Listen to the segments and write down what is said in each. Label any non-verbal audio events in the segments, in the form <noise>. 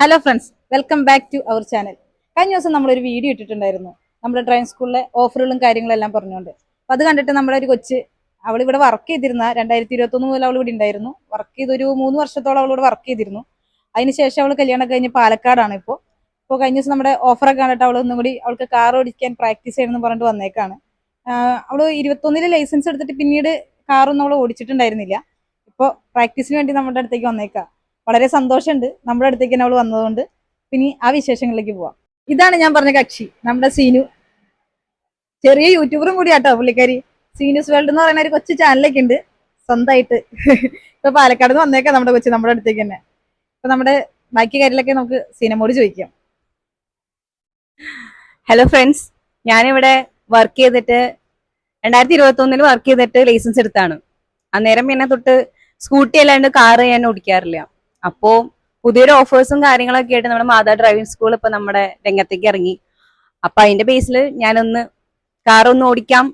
Hello friends welcome back to our channel കഴിഞ്ഞ ദിവസം നമ്മളൊരു വീഡിയോ ഇട്ടിട്ടുണ്ടായിരുന്നു. നമ്മുടെ ഡ്രൈവിംഗ് സ്കൂളിലെ ഓഫറുകളും കാര്യങ്ങളും എല്ലാം പറഞ്ഞുകൊണ്ട്. അപ്പോൾ അത് കണ്ടിട്ട് നമ്മുടെ ഒരു കൊച്ച് അവൾ ഇവിടെ വർക്ക് ചെയ്തിരുന്ന രണ്ടായിരത്തി ഇരുപത്തൊന്ന് മുതൽ അവൾ ഇവിടെ ഉണ്ടായിരുന്നു. വർക്ക് ചെയ്തൊരു മൂന്ന് വർഷത്തോളം അവൾ ഇവിടെ വർക്ക് ചെയ്തിരുന്നു അതിനുശേഷം അവൾ കല്യാണം കഴിഞ്ഞ് പാലക്കാടാണ് ഇപ്പോൾ ഇപ്പോൾ കഴിഞ്ഞ ദിവസം നമ്മുടെ ഓഫറൊക്കെ കണ്ടിട്ട് അവൾ ഒന്നും കൂടി അവൾക്ക് കാർ ഓടിക്കാൻ പ്രാക്ടീസ് ചെയ്യണമെന്ന് പറഞ്ഞിട്ട് വന്നേക്കാണ്. അവൾ ഇരുപത്തൊന്നിൽ ലൈസൻസ് എടുത്തിട്ട് പിന്നീട് കാറൊന്നും അവൾ ഓടിച്ചിട്ടുണ്ടായിരുന്നില്ല. ഇപ്പോൾ പ്രാക്ടീസിന് വേണ്ടി നമ്മുടെ അടുത്തേക്ക് വന്നേക്കാം. വളരെ സന്തോഷമുണ്ട്. നമ്മുടെ അടുത്തേക്ക് അവൾ വന്നതുകൊണ്ട്. ഇനി ആ വിശേഷങ്ങളിലേക്ക് പോവാം. ഇതാണ് ഞാൻ പറഞ്ഞ കക്ഷി നമ്മുടെ സീനു. ചെറിയ യൂട്യൂബറും കൂടി ആട്ടോ പുള്ളിക്കാരി. സീനുസ് വേൾഡ് എന്ന് പറയുന്ന ഒരു കൊച്ചു ചാനലൊക്കെ ഉണ്ട്. സ്വന്തമായിട്ട്. ഇപ്പൊ പാലക്കാട് നിന്ന് വന്നേക്കാം നമ്മുടെ കൊച്ചു നമ്മുടെ അടുത്തേക്ക് തന്നെ. ഇപ്പൊ നമ്മുടെ ബാക്കി കാര്യങ്ങളൊക്കെ നമുക്ക് സീനമോട് ചോദിക്കാം. ഹലോ ഫ്രണ്ട്സ് ഞാനിവിടെ വർക്ക് ചെയ്തിട്ട് രണ്ടായിരത്തി ഇരുപത്തി ഒന്നിൽ വർക്ക് ചെയ്തിട്ട് ലൈസൻസ് എടുത്താണ്. അന്നേരം പിന്നെ തൊട്ട് സ്കൂട്ടി അല്ലാണ്ട് കാറ് ഞാൻ ഓടിക്കാറില്ല. അപ്പോ പുതിയൊരു ഓഫേഴ്സും കാര്യങ്ങളൊക്കെ ആയിട്ട് നമ്മുടെ മാതാ ഡ്രൈവിംഗ് സ്കൂൾ ഇപ്പൊ നമ്മുടെ രംഗത്തേക്ക് ഇറങ്ങി. അപ്പൊ അതിന്റെ ബേസിൽ ഞാനൊന്ന് കാർ ഒന്ന് ഓടിക്കാം.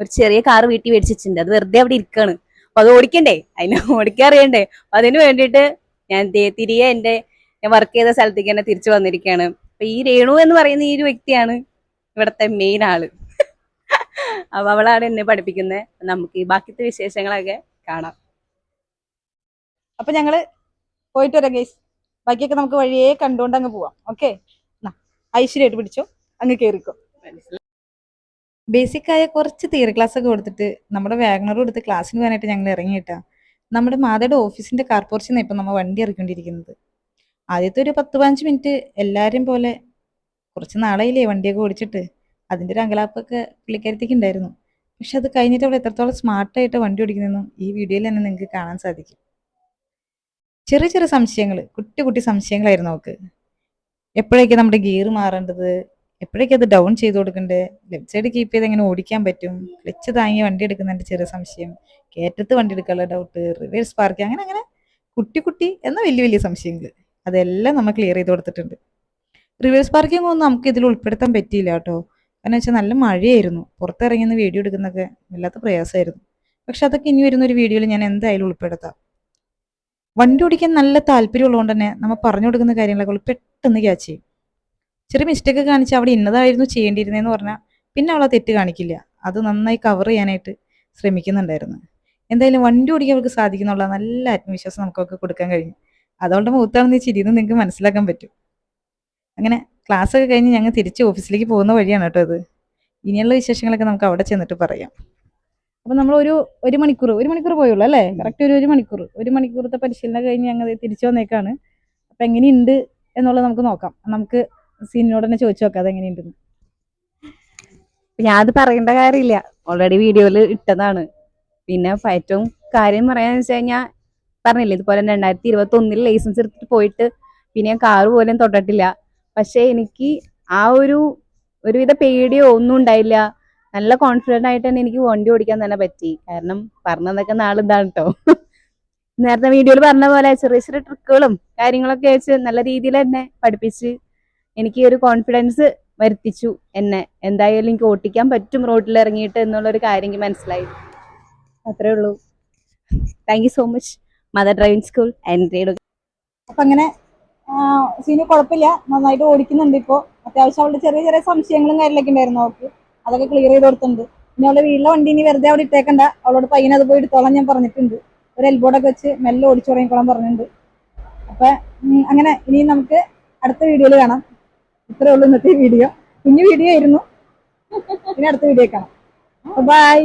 ഒരു ചെറിയ കാർ വീട്ടിൽ മേടിച്ചിട്ടുണ്ട്. അത് വെറുതെ അവിടെ ഇരിക്കാണ്. അപ്പൊ അത് ഓടിക്കണ്ടേ? അതിനെ ഓടിക്കാൻ അറിയണ്ടേ? അപ്പൊ അതിന് വേണ്ടിയിട്ട് ഞാൻ തിരികെ എന്റെ ഞാൻ വർക്ക് ചെയ്ത സ്ഥലത്തേക്ക് തന്നെ തിരിച്ചു വന്നിരിക്കുകയാണ് അപ്പൊ ഈ രേണു എന്ന് പറയുന്ന ഈ ഒരു വ്യക്തിയാണ് ഇവിടത്തെ മെയിൻ ആൾ. <laughs> അപ്പൊ അവളാണ് എന്നെ പഠിപ്പിക്കുന്നത്. നമുക്ക് ഈ ബാക്കിത്തെ വിശേഷങ്ങളൊക്കെ കാണാം. അപ്പൊ ഞങ്ങൾ പോയിട്ട് വരാം ഗൈസ് ബാക്കിയൊക്കെ നമുക്ക് വഴിയേ കണ്ടുകൊണ്ട് അങ്ങ് പോവാം. ഓക്കെ ഐശ്വര്യമായിട്ട് പിടിച്ചോ. അങ്ങ് ബേസിക് ആയ കുറച്ച് തിയറി ക്ലാസ് ഒക്കെ കൊടുത്തിട്ട് നമ്മുടെ വാഗ്നർ കൊടുത്ത് ക്ലാസ്സിന് പോകാനായിട്ട് ഞങ്ങൾ ഇറങ്ങിയിട്ടാ. നമ്മുടെ മാതയുടെ ഓഫീസിന്റെ കാർ പോർച്ചിന്ന് ഇപ്പം നമ്മൾ വണ്ടി ഇറക്കിക്കൊണ്ടിരിക്കുന്നത്. ആദ്യത്തെ ഒരു പത്ത് പതിനഞ്ച് മിനിറ്റ് എല്ലാരും പോലെ കുറച്ച് നാളായില്ലേ വണ്ടിയൊക്കെ ഓടിച്ചിട്ട്. അതിന്റെ ഒരു അങ്കലാപ്പൊക്കെ പുള്ളിക്കാരത്തേക്ക് ഉണ്ടായിരുന്നു. പക്ഷെ അത് കഴിഞ്ഞിട്ട് അവൾ എത്രത്തോളം സ്മാർട്ടായിട്ട് വണ്ടി ഓടിക്കുന്നതെന്നും ഈ വീഡിയോയിൽ തന്നെ നിങ്ങൾക്ക് കാണാൻ സാധിക്കും. ചെറിയ ചെറിയ സംശയങ്ങൾ കുട്ടി കുട്ടി സംശയങ്ങളായിരുന്നു അവൾക്ക് എപ്പോഴേക്കും നമ്മുടെ ഗിയർ മാറേണ്ടത്? എപ്പോഴേക്കും അത് ഡൗൺ ചെയ്ത് കൊടുക്കണ്ടേ? ലെഫ്റ്റ് സൈഡ് കീപ്പ് ചെയ്ത് എങ്ങനെ ഓടിക്കാൻ പറ്റും? ക്ലച്ച് താങ്ങി വണ്ടി എടുക്കുന്നതിന്റെ ചെറിയ സംശയം കയറ്റത്ത് വണ്ടി എടുക്കാനുള്ള ഡൗട്ട് റിവേഴ്സ് പാർക്ക് അങ്ങനെ അങ്ങനെ കുട്ടി കുട്ടി എന്ന വലിയ വലിയ സംശയങ്ങൾ അതെല്ലാം നമ്മൾ ക്ലിയർ ചെയ്ത് കൊടുത്തിട്ടുണ്ട്. റിവേഴ്സ് പാർക്കിംഗ് ഒന്നും നമുക്ക് ഇതിൽ ഉൾപ്പെടുത്താൻ പറ്റിയില്ല കേട്ടോ. കാരണം വെച്ചാൽ നല്ല മഴയായിരുന്നു. പുറത്തിറങ്ങി നിന്ന് വീഡിയോ എടുക്കുന്നൊക്കെ വല്ലാത്ത പ്രയാസമായിരുന്നു. പക്ഷെ അതൊക്കെ ഇനി വരുന്ന ഒരു വീഡിയോയിൽ ഞാൻ എന്തായാലും ഉൾപ്പെടുത്താം. വണ്ടി ഓടിക്കാൻ നല്ല താല്പര്യമുള്ളതുകൊണ്ട് തന്നെ നമ്മൾ പറഞ്ഞു കൊടുക്കുന്ന കാര്യങ്ങളൊക്കെ അവൾ പെട്ടെന്ന് ക്യാച്ച് ചെയ്യും. ചെറിയ മിസ്റ്റേക്ക് കാണിച്ച് അവിടെ ഇന്നതായിരുന്നു ചെയ്യേണ്ടിയിരുന്നതെന്ന് പറഞ്ഞാൽ പിന്നെ അവളെ തെറ്റ് കാണിക്കില്ല. അത് നന്നായി കവർ ചെയ്യാനായിട്ട് ശ്രമിക്കുന്നുണ്ടായിരുന്നു. എന്തായാലും വണ്ടി ഓടിക്കാൻ അവൾക്ക് സാധിക്കുന്നുള്ള നല്ല ആത്മവിശ്വാസം നമുക്കൊക്കെ കൊടുക്കാൻ കഴിഞ്ഞു. അതുകൊണ്ട് മുഖത്താണെന്ന് ഈ ചിരിന്ന് നിങ്ങൾക്ക് മനസ്സിലാക്കാൻ പറ്റും. അങ്ങനെ ക്ലാസ്സൊക്കെ കഴിഞ്ഞ് ഞങ്ങൾ തിരിച്ച് ഓഫീസിലേക്ക് പോകുന്ന വഴിയാണ് കേട്ടോ അത് ഇനിയുള്ള വിശേഷങ്ങളൊക്കെ നമുക്ക് അവിടെ ചെന്നിട്ട് പറയാം. അപ്പൊ നമ്മൾ ഒരു ഒരു മണിക്കൂർ ഒരു മണിക്കൂർ പോയുള്ളൂ അല്ലേ? കറക്റ്റ് ഒരു ഒരു മണിക്കൂർ ഒരു മണിക്കൂറത്തെ പരിശീലനം കഴിഞ്ഞ് ഞങ്ങൾ തിരിച്ചു വന്നേക്കാണ്. അപ്പൊ എങ്ങനെയുണ്ട് എന്നുള്ളത് നമുക്ക് നോക്കാം. നമുക്ക് സീനിനോട് തന്നെ ചോദിച്ചു നോക്കാം അതെങ്ങനെയുണ്ടെന്ന് ഞാൻ അത് പറയേണ്ട കാര്യമില്ല. ഓൾറെഡി വീഡിയോയിൽ ഇട്ടതാണ്. പിന്നെ ഏറ്റവും കാര്യം പറയാന്ന് വെച്ച് കഴിഞ്ഞാൽ പറഞ്ഞില്ലേ ഇതുപോലെ രണ്ടായിരത്തി ഇരുപത്തി ഒന്നിൽ ലൈസൻസ് എടുത്തിട്ട് പോയിട്ട് പിന്നെ ഞാൻ കാറ് പോലും തൊട്ടിട്ടില്ല. പക്ഷെ എനിക്ക് ആ ഒരു ഒരുവിധ പേടിയോ ഒന്നും ഉണ്ടായില്ല. നല്ല കോൺഫിഡന്റ് ആയിട്ട് തന്നെ എനിക്ക് വണ്ടി ഓടിക്കാൻ തന്നെ പറ്റി. കാരണം പറഞ്ഞതൊക്കെ നാളെ ഇതാണ് കേട്ടോ നേരത്തെ വീഡിയോയിൽ പറഞ്ഞ പോലെ ചെറിയ ചെറിയ ട്രിക്കുകളും കാര്യങ്ങളൊക്കെ വെച്ച് നല്ല രീതിയിൽ തന്നെ പഠിപ്പിച്ച് എനിക്ക് ഒരു കോൺഫിഡൻസ് വരുത്തിച്ചു എന്നെ. എന്തായാലും എനിക്ക് ഓട്ടിക്കാൻ പറ്റും റോഡിൽ ഇറങ്ങിയിട്ട് എന്നുള്ളൊരു കാര്യം എനിക്ക് മനസ്സിലായി. അത്രേ ഉള്ളൂ. Thank you so much mother driving school and അപ്പൊ അങ്ങനെ സീനി കുഴപ്പമില്ല. നന്നായിട്ട് ഓടിക്കുന്നുണ്ട് ഇപ്പോ. അത്യാവശ്യം അവളുടെ ചെറിയ ചെറിയ സംശയങ്ങളും കാര്യങ്ങളൊക്കെ ഉണ്ടായിരുന്നു അവൾക്ക്. അതൊക്കെ ക്ലിയർ ചെയ്ത് കൊടുത്തിട്ടുണ്ട്. പിന്നെ അവളുടെ വീട്ടിലെ വണ്ടി ഇനി വെറുതെ അവിടെ ഇട്ടേക്കണ്ട. അവളോട് പയ്യനെ അത് പോയി എടുത്തോളാം ഞാൻ പറഞ്ഞിട്ടുണ്ട്. ഒരു എൽബോർഡൊക്കെ വെച്ച് മെല്ലെ ഓടിച്ചു തുടങ്ങിക്കോളാൻ പറഞ്ഞിട്ടുണ്ട്. അപ്പൊ അങ്ങനെ ഇനി നമുക്ക് അടുത്ത വീഡിയോയിൽ കാണാം. ഇത്രേ ഉള്ളൂ ഇന്നത്തെ വീഡിയോ കുഞ്ഞു വീഡിയോ ആയിരുന്നു. ഇനി അടുത്ത വീഡിയോ കാണാം. ബൈ